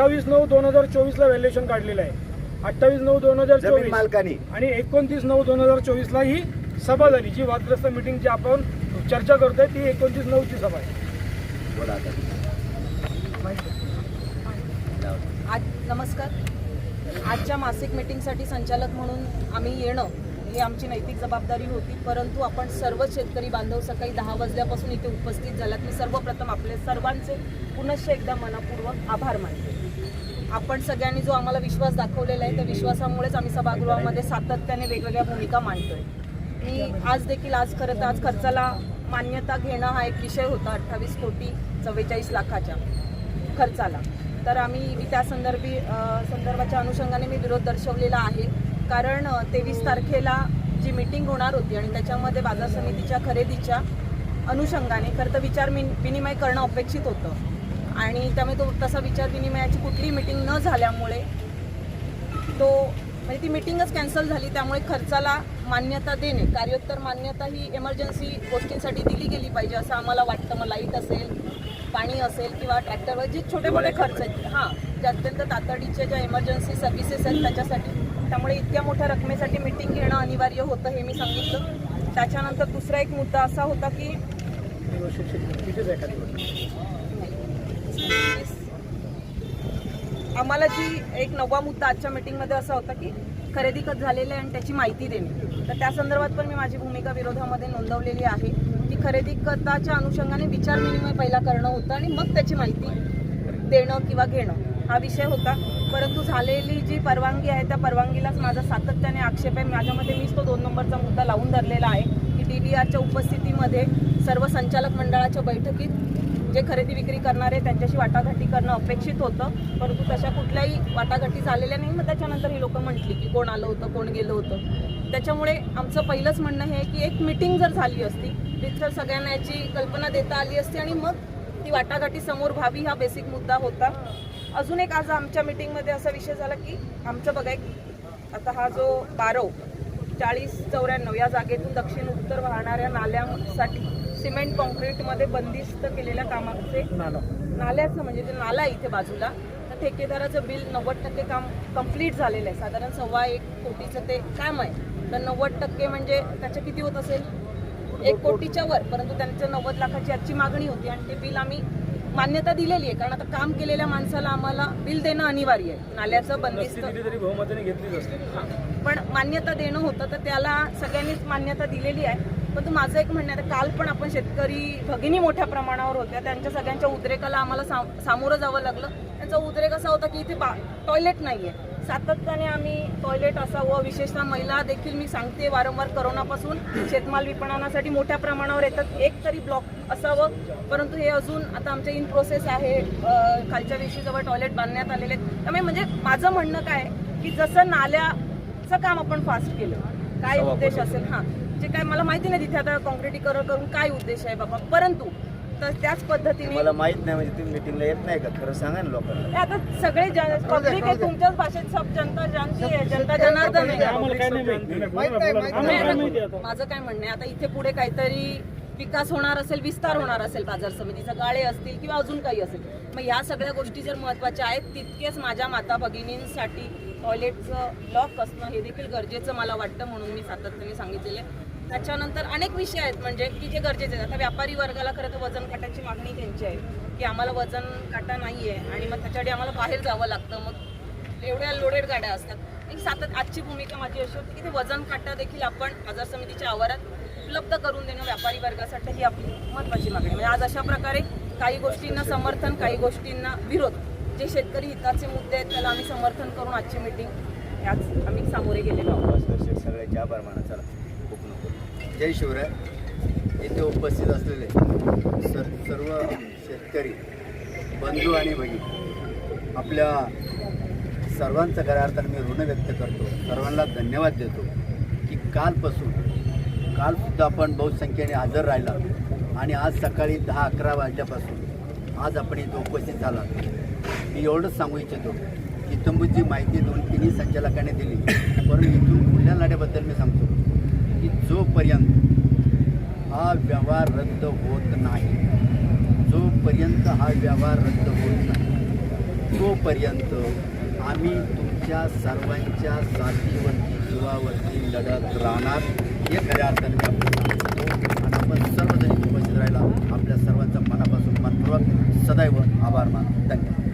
अठ्ठावीस नऊ दोन हजार चोवीसला व्हॅल्युएशन काढलेलं आहे. अठ्ठावीस नऊ दोन हजार चोवीस मालकानी. आणि एकोणतीस नऊ दोन हजार चोवीसला ही सभा झाली जी वादग्रस्त मिटिंग जी आपण चर्चा करतोय ती एकोणतीस नऊची सभा आहे. आज नमस्कार. आजच्या मासिक मीटिंगसाठी संचालक म्हणून आम्ही येणं ही आमची नैतिक जबाबदारी होती परंतु आपण सर्व शेतकरी बांधव सकाळी दहा वाजल्यापासून इथे उपस्थित झालात. मी सर्वप्रथम आपले सर्वांचे पुनश्च एकदा मनपूर्वक आभार मानते. आपण सगळ्यांनी जो आम्हाला विश्वास दाखवलेला आहे त्या विश्वासामुळेच आम्ही सभागृहामध्ये सातत्याने वेगवेगळ्या भूमिका मांडतोय. मी आज देखील आज खरं तर आज खर्चाला मान्यता घेणं हा एक विषय होता अठ्ठावीस कोटी चव्वेचाळीस लाखाच्या खर्चाला. तर आम्ही मी त्या संदर्भी संदर्भाच्या अनुषंगाने मी विरोध दर्शवलेला आहे. कारण तेवीस तारखेला जी मीटिंग होणार होती आणि त्याच्यामध्ये बाजार समितीच्या खरेदीच्या अनुषंगाने खरं तर विचार विन- विनिमय करणं अपेक्षित होतं. आणि त्यामुळे तो तसा विचार विनिमयाची कुठलीही मीटिंग न झाल्यामुळे तो म्हणजे ती मिटिंगच कॅन्सल झाली. त्यामुळे खर्चाला मान्यता देणे कार्योत्तर मान्यता ही इमर्जन्सी गोष्टींसाठी दिली गेली पाहिजे असं आम्हाला वाटतं. मग लाइट असेल पाणी असेल किंवा ट्रॅक्टरवर जे छोटे मोठे खर्च आहेत. हां जे अत्यंत तातडीच्या ज्या इमर्जन्सी सर्व्हिसेस आहेत त्याच्यासाठी त्यामुळे इतक्या मोठ्या रकमेसाठी मिटिंग घेणं अनिवार्य होतं हे मी सांगितलं. त्याच्यानंतर दुसरा एक मुद्दा असा होता की आम्हाला जी एक नववा मुद्दा आजच्या मीटिंगमध्ये असा होता की खरेदी खत झालेलं आहे आणि त्याची माहिती देणे. तर त्या संदर्भात पण मी माझी भूमिका विरोधामध्ये नोंदवलेली आहे की खरेदी खताच्या अनुषंगाने विचारविनिमय पहिला करणं होतं आणि मग त्याची माहिती देणं किंवा घेणं. हा विषय होता. परंतु झालेली जी परवानगी आहे त्या परवानगीलाच माझा सातत्याने आक्षेप आहे. माझ्यामध्ये मीच तो दोन नंबरचा मुद्दा लावून धरलेला आहे की डी डी आरच्या उपस्थितीमध्ये सर्व संचालक मंडळाच्या बैठकीत जे खरेदी विक्री करणारे त्यांच्याशी वाटाघाटी करणं अपेक्षित होतं. परंतु तशा कुठल्याही वाटाघाटी झालेल्या नाही. मग त्याच्यानंतर ही लोकं म्हटली की कोण आलं होतं कोण गेलं होतं. त्याच्यामुळे आमचं पहिलंच म्हणणं हे की एक मिटिंग जर झाली असती तिथं सगळ्यांना याची कल्पना देता आली असती आणि मग ती वाटाघाटी समोर व्हावी हा बेसिक मुद्दा होता. अजून एक आज आमच्या मिटिंगमध्ये असा विषय झाला की आमचं बघा एक आता हा जो बारव चाळीस चौऱ्याण्णव या जागेतून दक्षिण उत्तर वाहणाऱ्या नाल्यांसाठी सिमेंट कॉन्क्रीटमध्ये बंदिस्त केलेल्या कामाचे नाल्याचं म्हणजे जे नाला आहे इथे बाजूला. तर ठेकेदाराचं बिल नव्वद टक्के काम कंप्लीट झालेलं आहे. साधारण सव्वा एक कोटीचं ते काम आहे. तर नव्वद टक्के म्हणजे त्याचं किती होत असेल? एक कोटीच्या वर परंतु त्यांचं नव्वद लाखाची आजची मागणी होती आणि ते बिल आम्ही मान्यता दिलेली आहे कारण आता काम केलेल्या माणसाला आम्हाला बिल देणं अनिवार्य आहे. नाल्याचं बंदिस्त. पण मान्यता देणं होतं तर त्याला सगळ्यांनीच मान्यता दिलेली आहे. पण माझं एक म्हणणं आहे काल पण आपण शेतकरी भगिनी मोठ्या प्रमाणावर होत्या. त्यांच्या सगळ्यांच्या उद्रेकाला आम्हाला साम- सामोरं जावं लागलं. त्यांचा उद्रेक असा होता की इथे बा टॉयलेट नाही आहे सातत्याने आम्ही टॉयलेट असावं विशेषतः महिला देखील मी सांगते वारंवार करोनापासून शेतमाल विपणनासाठी मोठ्या प्रमाणावर येतात. एक तरी ब्लॉक असावं. परंतु हे अजून आता आमच्या इन प्रोसेस आहे. खालच्या दिवशी जवळ टॉयलेट बांधण्यात आलेले आहेत. त्यामुळे म्हणजे माझं म्हणणं काय की जसं नाल्याचं काम आपण फास्ट केलं काय उद्देश असेल? हां. जे काय मला माहिती नाही तिथे आता कॉन्क्रिटीकरण करून काय उद्देश आहे बाबा. परंतु तर त्याच पद्धतीने मला माहीत नाही म्हणजे तुम्ही मिटिंगला येत नाही का? खरं सांगा ना लोकांना. आता सगळे पब्लिक आहे तुमच्याच भाषेत सब जनता जानती आहे जनता जनार्दन आहे. माझं काय म्हणणं आहे आता इथे पुढे काहीतरी विकास होणार असेल विस्तार होणार असेल बाजार समितीचा गाळे असतील किंवा अजून काही असेल. मग ह्या सगळ्या गोष्टी जर महत्त्वाच्या आहेत तितकेच माझ्या माता भगिनींसाठी टॉयलेटचं लॉक असणं हे देखील गरजेचं मला वाटतं म्हणून मी सातत्याने सांगितलेलं आहे. त्याच्यानंतर अनेक विषय आहेत म्हणजे की जे गरजेचे आहेत. आता व्यापारी वर्गाला खरं तर वजन काटाची मागणी त्यांची आहे की आम्हाला वजन काटा नाही आहे आणि मग त्याच्यासाठी आम्हाला बाहेर जावं लागतं. मग एवढ्या लोडेड गाड्या असतात. एक सातत आजची भूमिका माझी अशी होती की ते वजन काटा देखील आपण बाजार समितीच्या आवारात उपलब्ध करून देणं व्यापारी वर्गासाठी ही आपली महत्त्वाची मागणी म्हणजे आज अशा प्रकारे काही गोष्टींना समर्थन काही गोष्टींना विरोध. जे शेतकरी हिताचे मुद्दे आहेत त्याला आम्ही समर्थन करून आजची मीटिंग याच आम्ही सामोरे गेलेलो आहोत. बस दर्शक चला. खूप जय शिवराय. येथे उपस्थित असलेले सर सर्व शेतकरी बंधू आणि बहीण आपल्या सर्वांचं खऱ्या अर्थाने मी ऋण व्यक्त करतो. सर्वांना धन्यवाद देतो की कालपासून कालसुद्धा आपण बहुसंख्येने हजर राहिला आणि आज सकाळी दहा अकरा वाजल्यापासून आज आपण इथं उपस्थित झाला. मी एवढंच सांगू इच्छितो की इथंबूत जी माहिती दोन तिन्ही संचालकांनी दिली परंतु इथून पुढल्या लढ्याबद्दल मी जोपर्यंत हा व्यवहार रद्द होत नाही जोपर्यंत हा व्यवहार रद्द होत नाही तोपर्यंत आम्ही तुमच्या सर्वांच्या जातीवरती जीवावरती लढत राहणार. हे खऱ्या अर्थाने मी आपल्याला सांगतो. आणि आपण सर्वजण उपस्थित राहिला. आपल्या सर्वांचा मनापासून मनपूर्वक सदैव आभार मान धन्यवाद.